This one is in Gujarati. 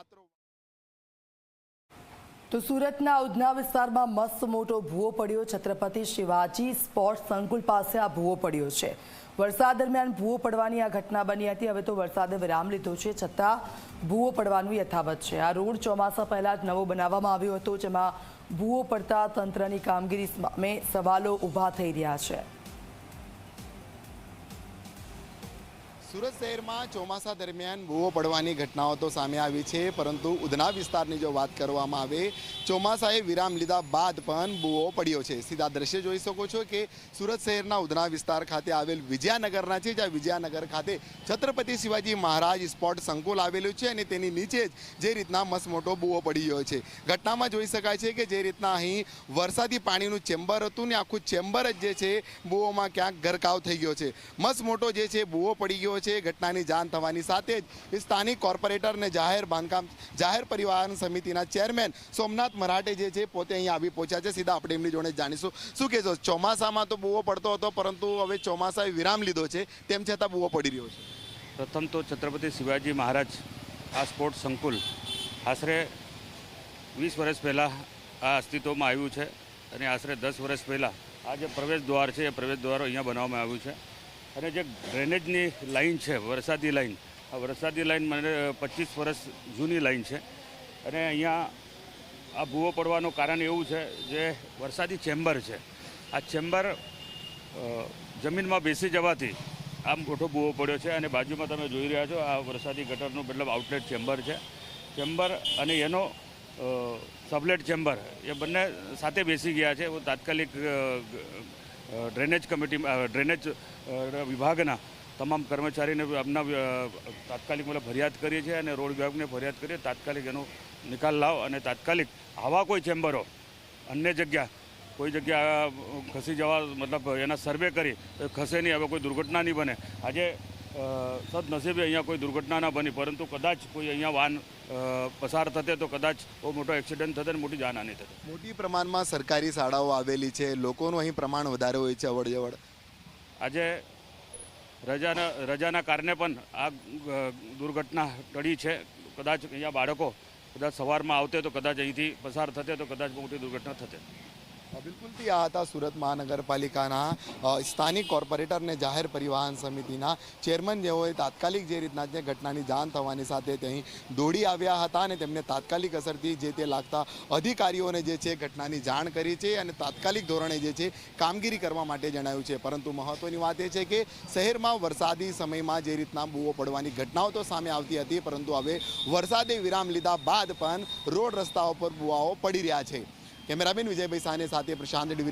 પાત્રો તો સુરતના ઉધના વિસ્તારમાં મસ્ત મોટો ભૂવો પડ્યો. છત્રપતિ શિવાજી સ્પોર્ટ્સ સંકુલ પાસે આ ભૂવો પડ્યો છે. વરસાદ દરમિયાન ભૂવો પડવાની આ ઘટના બની હતી. હવે તો વરસાદે વિરામ લીધો છે, છતાં ભૂવો પડવાનું યથાવત છે. આ રોડ ચોમાસા પહેલાં જ નવો બનાવવામાં આવ્યો હતો, જેમાં ભૂવો પડતા તંત્રની કામગીરી સામે સવાલો ઊભા થઈ રહ્યા છે. સુરત શહેરમાં ચોમાસા દરમિયાન ભૂવો પડવાની ઘટનાઓ તો સામે આવી છે, પરંતુ ઉધના વિસ્તારની જો વાત કરવામાં આવે, ચોમાસાએ વિરામ લીધા બાદ પણ ભૂવો પડ્યો છે. સીધા દ્રશ્ય જોઈ શકો છો કે સુરત શહેરના ઉધના વિસ્તાર ખાતે આવેલ વિજયાનગરના છે, જ્યાં વિજયાનગર ખાતે છત્રપતિ શિવાજી મહારાજ સ્પોટ સંકુલ આવેલું છે અને તેની નીચે જ જે રીતના મસમોટો મોટો ભૂવો પડી ગયો છે. ઘટનામાં જોઈ શકાય છે કે જે રીતના અહીં વરસાદી પાણીનું ચેમ્બર હતું ને આખું ચેમ્બર જ જે છે ભૂવોમાં ક્યાંક ગરકાવ થઈ ગયો છે. મસમોટો જે છે ભૂવો પડી ગયો છે ઘટનાની જાણ થવાની સાથે જ સ્થાનિક કોર્પોરેટર અને જાહેર બાંધકામ, જાહેર પરિવહન સમિતિના ચેરમેન સોમનાથ મરાઠે જે છે પોતે અહીં આવી પહોંચ્યા છે. સીધા આપણે એમની જોડે જાણીશું. શું કહેશો? ચોમાસામાં તો બહુ પડતો હતો, પરંતુ હવે ચોમાસાએ વિરામ લીધો છે. તેમ છતાં બહુ પડી રહ્યો છે. પ્રથમ તો છત્રપતિ શિવાજી મહારાજ આ સ્પોર્ટ સંકુલ આશરે વીસ વર્ષ પહેલાં આ અસ્તિત્વમાં આવ્યું છે અને આશરે દસ વર્ષ પહેલાં આ જે પ્રવેશ દ્વાર છે, એ પ્રવેશ દ્વાર અહીંયા બનાવવામાં આવ્યું છે. અને જે ડ્રેનેજની લાઈન છે, વરસાદી લાઈન આ વરસાદી લાઈન મને પચીસ વર્ષ જૂની લાઈન છે. અને અહીંયા આ ભૂવો પડવાનું કારણ એવું છે જે વરસાદી ચેમ્બર છે. આ ચેમ્બર જમીનમાં બેસી જવાથી આમ મોટો ભૂવો પડ્યો છે અને બાજુમાં તમે જોઈ રહ્યા છો આ વરસાદી ગટરનું મતલબ આઉટલેટ ચેમ્બર છે. ચેમ્બર અને એનો સબલેટ ચેમ્બર એ બંને સાથે બેસી ગયા છે. એવું તાત્કાલિક ડ્રેનેજ કમિટી ડ્રેનેજ વિભાગના તમામ કર્મચારીને અમના તાત્કાલિક મતલબ ફરિયાદ કરીએ છીએ અને રોડ વિભાગને ફરિયાદ કરીએ. તાત્કાલિક એનો નિકાલ લાવ અને તાત્કાલિક આવા કોઈ ચેમ્બરો, અન્ય જગ્યા, કોઈ જગ્યા ખસી જવા મતલબ એના સર્વે કરી ખસે નહીં હવે કોઈ દુર્ઘટના નહીં બને. આજે સદનસીબે અહીંયા કોઈ દુર્ઘટના ના બની પરંતુ કદાચ કોઈ અહીંયા વાહન પસાર થતે તો કદાચ બહુ મોટો એક્સિડન્ટ થતે અને મોટી જાનહાની થતી. મોટી પ્રમાણમાં સરકારી શાળાઓ આવેલી છે લોકોનું અહીં પ્રમાણ વધારે હોય છે અવડ જવડ આજે રજાના રજાના કારણે પણ આ દુર્ઘટના ટળી છે. કદાચ અહીંયા બાળકો કદાચ સવારમાં આવતે તો કદાચ અહીંથી પસાર થતે તો કદાચ મોટી દુર્ઘટના થતે. બિલકુલથી આ હતા સુરત મહાનગરપાલિકાના સ્થાનિક કોર્પોરેટર અને જાહેર પરિવહન સમિતિના ચેરમેન. જેઓએ તાત્કાલિક જે રીતના જે ઘટનાની જાણ થવાની સાથે ત્યાં દોડી આવ્યા હતા અને તેમને તાત્કાલિક અસરથી જે તે લાગતા અધિકારીઓને જે છે ઘટનાની જાણ કરી છે અને તાત્કાલિક ધોરણે જે છે કામગીરી કરવા માટે જણાવ્યું છે. પરંતુ મહત્વની વાત એ છે કે શહેરમાં વરસાદી સમયમાં જે રીતના બૂવો પડવાની ઘટનાઓ તો સામે આવતી હતી, પરંતુ હવે વરસાદે વિરામ લીધા બાદ પણ રોડ રસ્તાઓ પર બુવાઓ પડી રહ્યા છે. કેમેરામેન વિજયભાઈ સાને સાથે પ્રશાંત ડિવિરી